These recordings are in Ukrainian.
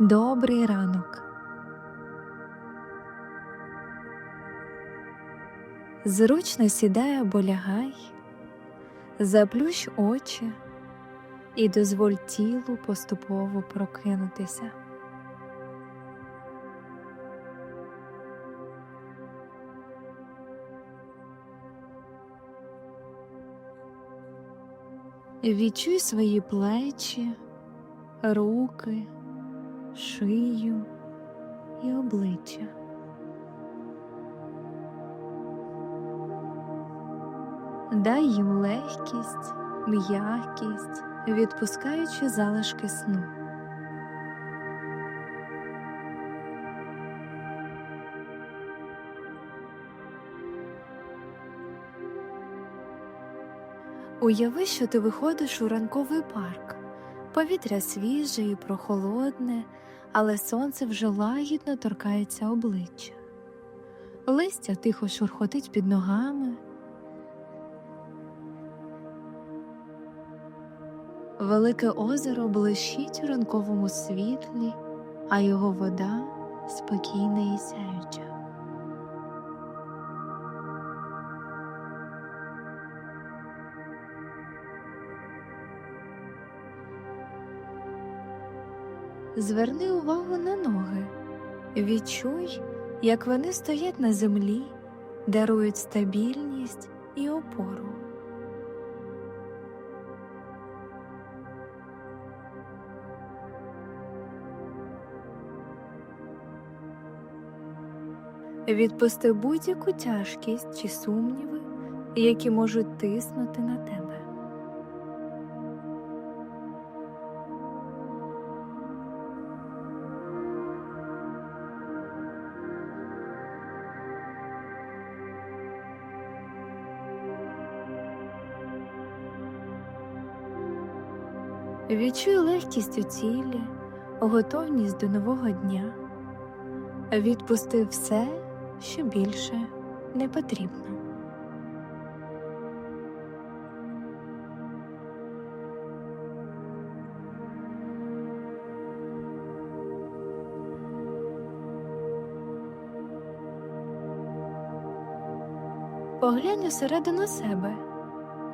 Добрий ранок. Зручно сідай або лягай, заплющ очі і дозволь тілу поступово прокинутися. Відчуй свої плечі, руки, шию і обличчя. Дай їм легкість, м'якість, відпускаючи залишки сну. Уяви, що ти виходиш у ранковий парк. Повітря свіже і прохолодне, але сонце вже лагідно торкається обличчя. Листя тихо шурхотить під ногами. Велике озеро блищить у ранковому світлі, а його вода спокійна і сяюча. Зверни увагу на ноги. Відчуй, як вони стоять на землі, дарують стабільність і опору. Відпусти будь-яку тяжкість чи сумніви, які можуть тиснути на тебе. Відчуй легкість у тілі, готовність до нового дня. Відпусти все, що більше не потрібно. Поглянь усередину себе,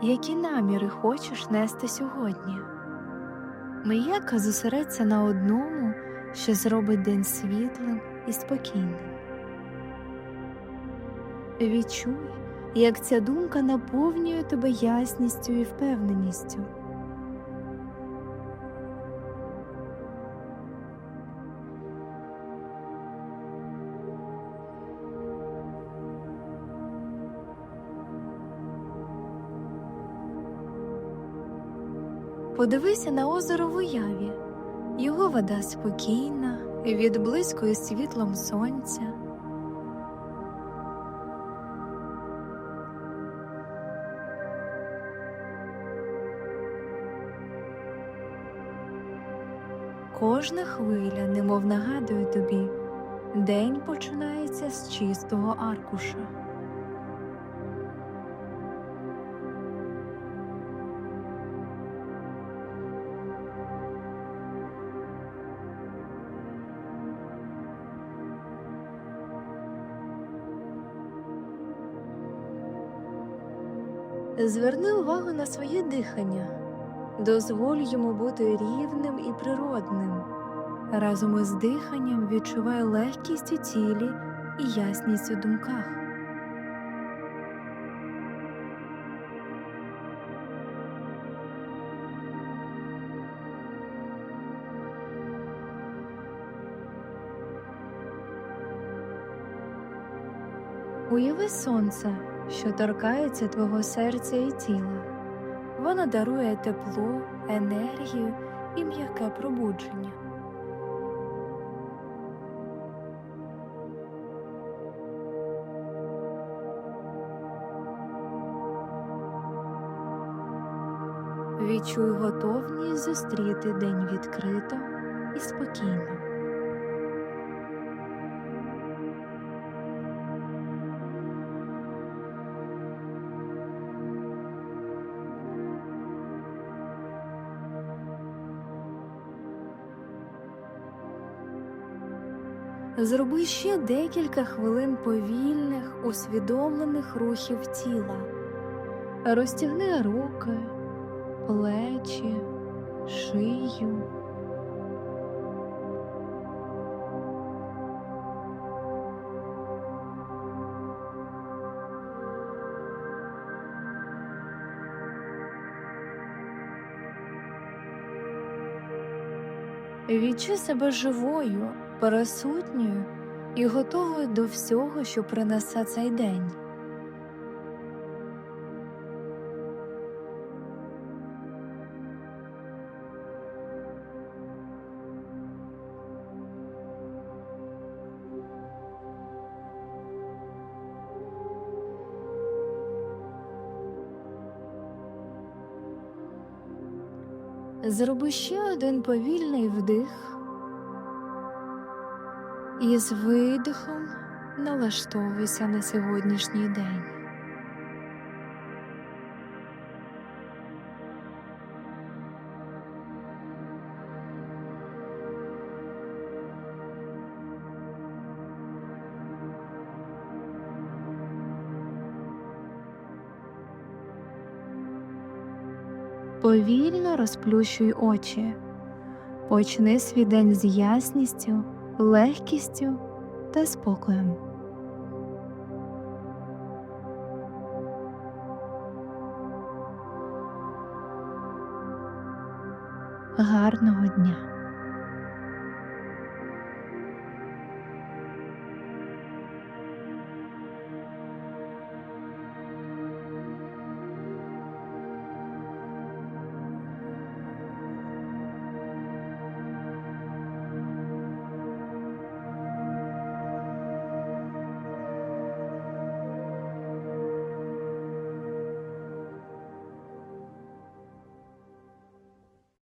які наміри хочеш нести сьогодні. Мияка зосереться на одному, що зробить день світлим і спокійним. Відчуй, як ця думка наповнює тебе ясністю і впевненістю. Подивися на озеро в уяві. Його вода спокійна, відблискує світлом сонця. Кожна хвиля немов нагадує тобі, день починається з чистого аркуша. Зверни увагу на своє дихання, дозволь йому бути рівним і природним. Разом із диханням відчувай легкість у тілі і ясність у думках. Уяви сонце, що торкається твого серця і тіла. Воно дарує тепло, енергію і м'яке пробудження. Відчуй готовність зустріти день відкрито і спокійно. Зроби ще декілька хвилин повільних, усвідомлених рухів тіла. Розтягни руки, плечі, шию. Відчуй себе живою, присутньою і готовою до всього, що принесе цей день. Зроби ще один повільний вдих і з видихом налаштовуйся на сьогоднішній день. Повільно розплющуй очі. Почни свій день з ясністю, легкістю та спокоєм. Гарного дня!